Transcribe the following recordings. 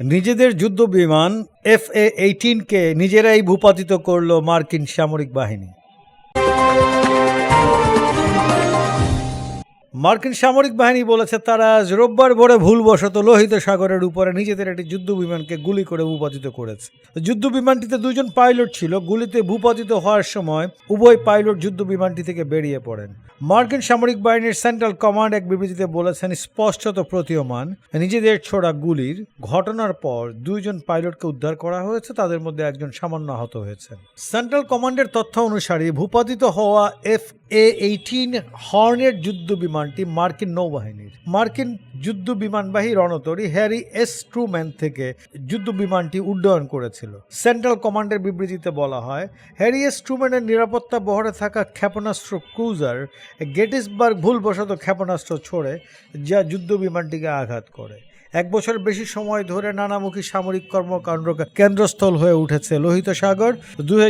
নিজেদের যুদ্ধ বিমান এফ এ এইটিনকে নিজেরাই ভূপাতিত করল মার্কিন সামরিক বাহিনী। মার্কিন সামরিক বাহিনী বলেছে তারা রোববার ভোরে ভুলবশত লোহিত সাগরের উপরে নিজেদের একটি যুদ্ধ বিমানকে গুলি করে ভূপাতিত করেছে। যুদ্ধ বিমানটিতে দুজন পাইলট ছিল। গুলিতে ভূপাতিত হওয়ার সময় উভয় পাইলট যুদ্ধ বিমানটি থেকে বেরিয়ে পড়েন। মার্কিন সামরিক বাহিনীর সেন্ট্রাল কমান্ড এক বিবৃতিতে বলেছেন, স্পষ্টত প্রতীয়মান, নিজেদের ছোড়া গুলির ঘটনার পর দুইজন পাইলটকে উদ্ধার করা হয়েছে, তাদের মধ্যে একজন সামান্য আহত হয়েছেন। সেন্ট্রাল কমান্ডের তথ্য অনুসারে ভূপাতিত হওয়া এফ এ এইটিন হর্নের যুদ্ধ বিমানটি মার্কিন নৌবাহিনীর। মার্কিন যুদ্ধ বিমানবাহী রণতরী হ্যারি এস ট্রুম্যান থেকে যুদ্ধ বিমানটি উড্ডয়ন করেছিল। সেন্ট্রাল কমান্ডের বিবৃতিতে বলা হয়, হ্যারি এস ট্রুম্যানের নিরাপত্তা বহরে থাকা ক্ষেপণাস্ত্র ক্রুজার গেটিসবার্গ ভুলবশত ক্ষেপণাস্ত্র ছোড়ে, যা যুদ্ধ বিমানটিকে আঘাত করে। এক বছর বেশি সময় ধরে নানামুখী সামরিক কর্মকাণ্ড কেন্দ্রস্থল হয়ে উঠেছে লোহিত সাগর। দুই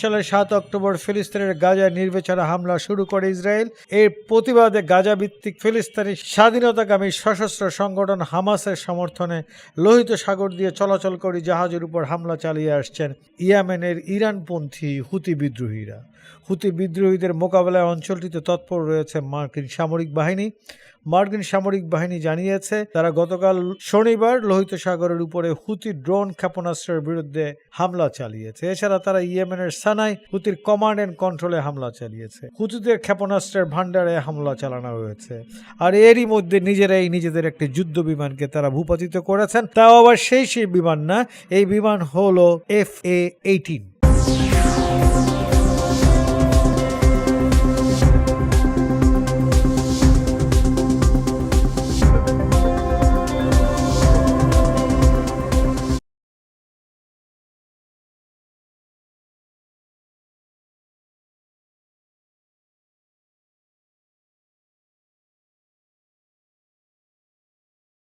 সালের সাত অক্টোবর ফিলিস্তিনের গাজায় নির্বিচারে হামলা শুরু করে ইসরায়েল। এর প্রতিবাদে গাজা ভিত্তিক ফিলিস্তিনি স্বাধীনতাকামী সশস্ত্র সংগঠন হামাসের সমর্থনে লোহিত সাগর দিয়ে চলাচলকারী জাহাজের উপর হামলা চালিয়ে আসছেন ইয়েমেনের ইরানপন্থী হুতি বিদ্রোহীরা। হুতি বিদ্রোহীদের মোকাবেলায় অঞ্চলটিতে তৎপর রয়েছে মার্কিন সামরিক বাহিনী। মার্কিন সামরিক বাহিনী জানিয়েছে, তারা গতকাল শনিবার লোহিত সাগরের উপরে হুতি ড্রোন ক্ষেপণাস্ত্রের বিরুদ্ধে হামলা চালিয়েছে। এছাড়া তারা ইয়েমেনের সানাই হুতির কমান্ড অ্যান্ড কন্ট্রোলে হামলা চালিয়েছে। হুতিদের ক্ষেপণাস্ত্রের ভান্ডারে হামলা চালানো হয়েছে। আর এরই মধ্যে নিজেরাই নিজেদের একটি যুদ্ধ বিমানকে তারা ভূপাতিত করেছেন। তাও আবার সেই সেই বিমান না, এই বিমান হলো এফ এ এইটিন